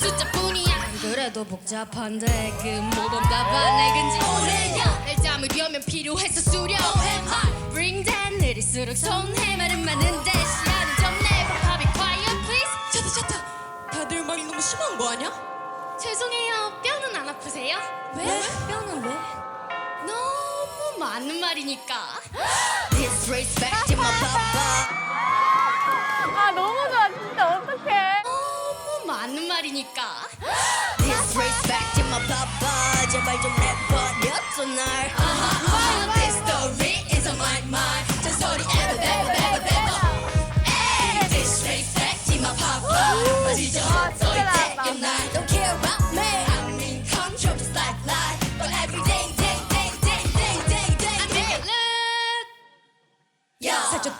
숫자뿐이야. 안 그래도 복잡한데 그 모범 답안 낡은지 오래야 날 담으려면 필요해서 수렴 Bring that 느릴수록 손해. 말은 많은데 시야는 좀 Have it quiet please. 차다 차다 다들 말이 너무 심한 거 아니야? 죄송해요. 뼈는 안 아프세요? 왜? 뼈는 왜? 너무 많은 말이니까. Disrespect my papa This respect my papa. 제발 좀 내버려둬 날. This story is on my mind. 저 ever ever ever ever This respect my papa. 빠지죠 소리 태연 날. Don't care about me. I'm in control just like life. But every day day day day day day day. day Yo. 살짝